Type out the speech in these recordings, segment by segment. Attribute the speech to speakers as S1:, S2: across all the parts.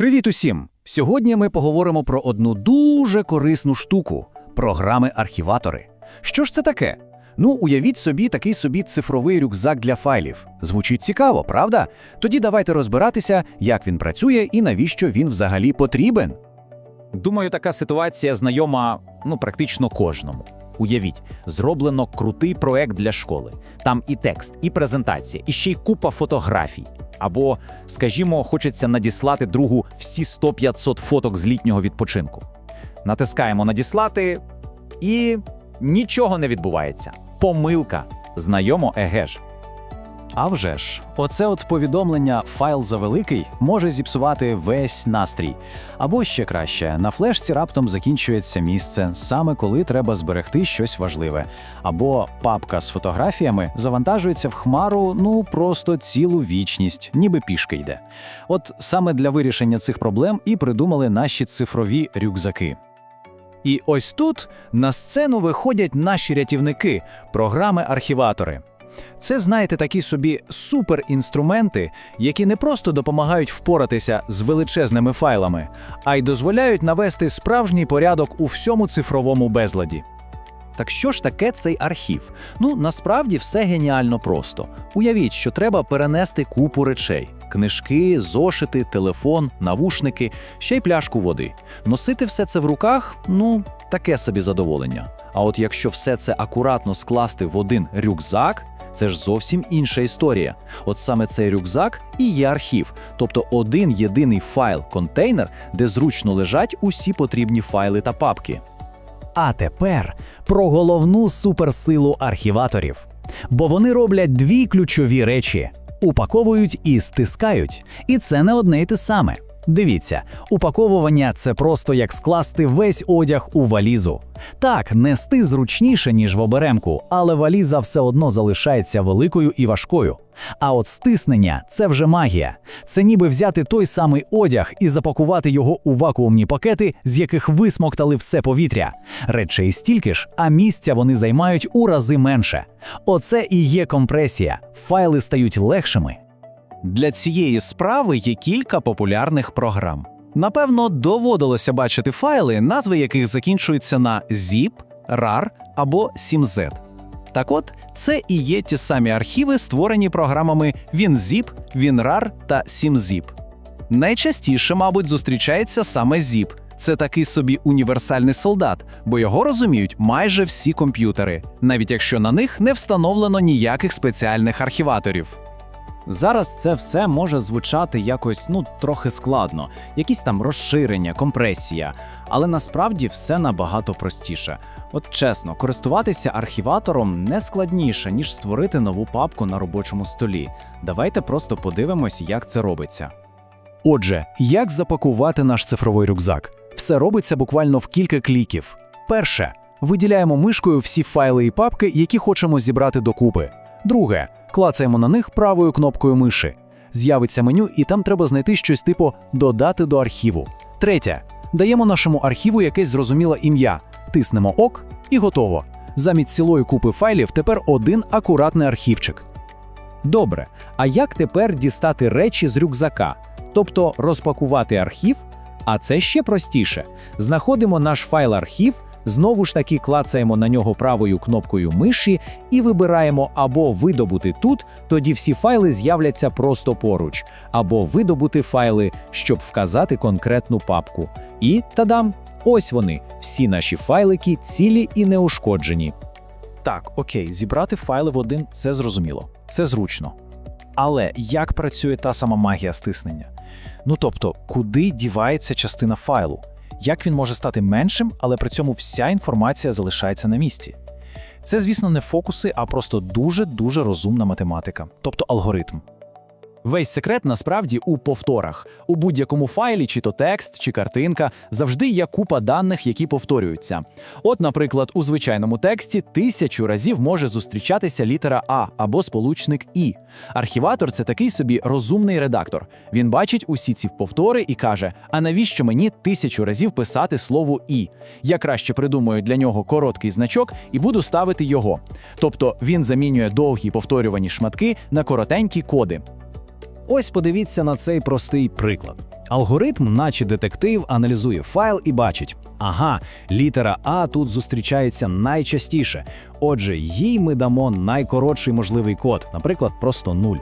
S1: Привіт усім! Сьогодні ми поговоримо про одну дуже корисну штуку програми-архіватори. Що ж це таке? Ну, уявіть собі такий собі цифровий рюкзак для файлів. Звучить цікаво, правда? Тоді давайте розбиратися, як він працює і навіщо він взагалі потрібен.
S2: Думаю, така ситуація знайома ну практично кожному. Уявіть, зроблено крутий проект для школи. Там і текст, і презентація, і ще й купа фотографій. Або, скажімо, хочеться надіслати другу всі 100-500 фоток з літнього відпочинку. Натискаємо надіслати, і нічого не відбувається. Помилка. Знайомо еге ж.
S1: А вже ж, оце от повідомлення файл завеликий може зіпсувати весь настрій. Або ще краще, на флешці раптом закінчується місце, саме коли треба зберегти щось важливе. Або папка з фотографіями завантажується в хмару, ну просто цілу вічність, ніби пішки йде. От саме для вирішення цих проблем і придумали наші цифрові рюкзаки. І ось тут на сцену виходять наші рятівники, програми-архіватори. Це, знаєте, такі собі суперінструменти, які не просто допомагають впоратися з величезними файлами, а й дозволяють навести справжній порядок у всьому цифровому безладі. Так що ж таке цей архів? Ну, насправді все геніально просто. Уявіть, що треба перенести купу речей: книжки, зошити, телефон, навушники, ще й пляшку води. Носити все це в руках ну, таке собі задоволення. А от якщо все це акуратно скласти в один рюкзак, це ж зовсім інша історія. От саме цей рюкзак і є архів, тобто один єдиний файл-контейнер, де зручно лежать усі потрібні файли та папки.
S3: А тепер про головну суперсилу архіваторів. Бо вони роблять дві ключові речі: упаковують і стискають. І це не одне й те саме. Дивіться, упаковування це просто як скласти весь одяг у валізу. Так, нести зручніше, ніж в оберемку, але валіза все одно залишається великою і важкою. А от стиснення це вже магія. Це ніби взяти той самий одяг і запакувати його у вакуумні пакети, з яких висмоктали все повітря. Речей стільки ж, а місця вони займають у рази менше. Оце і є компресія. Файли стають легшими.
S1: Для цієї справи є кілька популярних програм. Напевно, доводилося бачити файли, назви яких закінчуються на zip, rar або 7z. Так от, це і є ті самі архіви, створені програмами WinZip, WinRAR та 7zip. Найчастіше, мабуть, зустрічається саме zip. Це такий собі універсальний солдат, бо його розуміють майже всі комп'ютери, навіть якщо на них не встановлено ніяких спеціальних архіваторів.
S4: Зараз це все може звучати якось ну трохи складно, якісь там розширення, компресія, але насправді все набагато простіше. От чесно, користуватися архіватором не складніше, ніж створити нову папку на робочому столі. Давайте просто подивимось, як це робиться.
S1: Отже, як запакувати наш цифровий рюкзак? Все робиться буквально в кілька кліків. Перше, виділяємо мишкою всі файли і папки, які хочемо зібрати докупи. Друге, клацаємо на них правою кнопкою миші. З'явиться меню, і там треба знайти щось типу Додати до архіву. Третє, даємо нашому архіву якесь зрозуміле ім'я, тиснемо ок і готово. Замість цілої купи файлів тепер один акуратний архівчик.
S3: Добре, а як тепер дістати речі з рюкзака? Тобто розпакувати архів? А це ще простіше. Знаходимо наш файл архів, знову ж таки клацаємо на нього правою кнопкою миші і вибираємо або видобути тут, тоді всі файли з'являться просто поруч, або видобути файли, щоб вказати конкретну папку. І тадам! Ось вони, всі наші файлики цілі і неушкоджені.
S4: Так, окей, зібрати файли в один це зрозуміло, це зручно. Але як працює та сама магія стиснення? Ну тобто, куди дівається частина файлу? Як він може стати меншим, але при цьому вся інформація залишається на місці? Це, звісно, не фокуси, а просто дуже-дуже розумна математика, тобто алгоритм.
S1: Весь секрет насправді у повторах. У будь-якому файлі, чи то текст, чи картинка, завжди є купа даних, які повторюються. От, наприклад, у звичайному тексті тисячу разів може зустрічатися літера А або сполучник І. Архіватор це такий собі розумний редактор. Він бачить усі ці повтори і каже: А навіщо мені тисячу разів писати слово І? Я краще придумаю для нього короткий значок і буду ставити його. Тобто він замінює довгі повторювані шматки на коротенькі коди.
S3: Ось подивіться на цей простий приклад. Алгоритм, наче детектив, аналізує файл і бачить: ага, літера А тут зустрічається найчастіше. Отже, їй ми дамо найкоротший можливий код, наприклад, просто 0.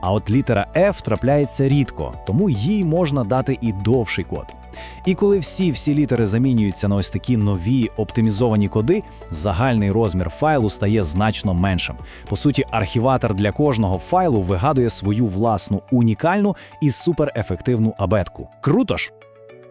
S3: А от літера F трапляється рідко, тому їй можна дати і довший код. І коли всі всі літери замінюються на ось такі нові оптимізовані коди, загальний розмір файлу стає значно меншим. По суті, архіватор для кожного файлу вигадує свою власну унікальну і суперефективну абетку. Круто ж!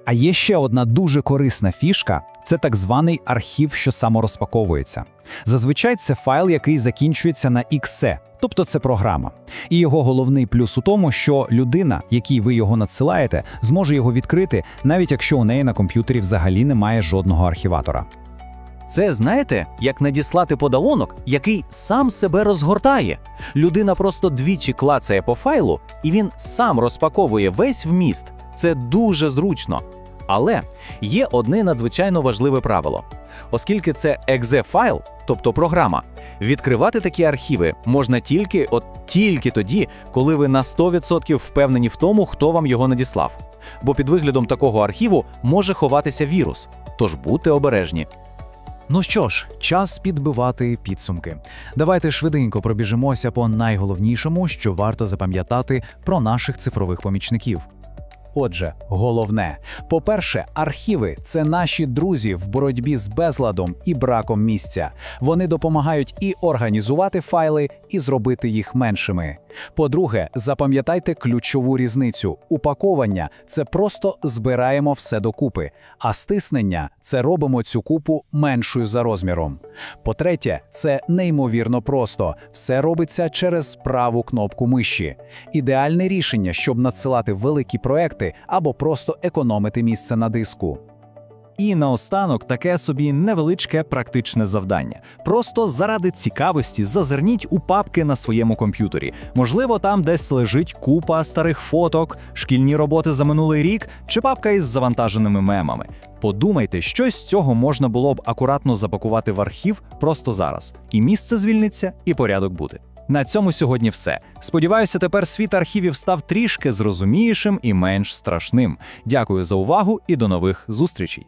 S5: А є ще одна дуже корисна фішка це так званий архів, що саморозпаковується. Зазвичай це файл, який закінчується на .exe, тобто це програма. І його головний плюс у тому, що людина, якій ви його надсилаєте, зможе його відкрити, навіть якщо у неї на комп'ютері взагалі немає жодного архіватора.
S2: Це знаєте, як надіслати подарунок, який сам себе розгортає. Людина просто двічі клацає по файлу, і він сам розпаковує весь вміст. Це дуже зручно. Але є одне надзвичайно важливе правило. Оскільки це exe файл, тобто програма, відкривати такі архіви можна тільки от тільки тоді, коли ви на 100% впевнені в тому, хто вам його надіслав. Бо під виглядом такого архіву може ховатися вірус. Тож будьте обережні.
S3: Ну що ж, час підбивати підсумки. Давайте швиденько пробіжимося по найголовнішому, що варто запам'ятати про наших цифрових помічників. Отже, головне, по-перше, архіви це наші друзі в боротьбі з безладом і браком місця. Вони допомагають і організувати файли, і зробити їх меншими. По-друге, запам'ятайте ключову різницю: упаковання це просто збираємо все докупи, а стиснення це робимо цю купу меншою за розміром. По-третє, це неймовірно просто. Все робиться через праву кнопку миші. Ідеальне рішення, щоб надсилати великі проекти або просто економити місце на диску.
S5: І наостанок таке собі невеличке практичне завдання. Просто заради цікавості зазирніть у папки на своєму комп'ютері. Можливо, там десь лежить купа старих фоток, шкільні роботи за минулий рік чи папка із завантаженими мемами. Подумайте, що з цього можна було б акуратно запакувати в архів просто зараз. І місце звільниться, і порядок буде. На цьому сьогодні все. Сподіваюся, тепер світ архівів став трішки зрозумілішим і менш страшним. Дякую за увагу і до нових зустрічей.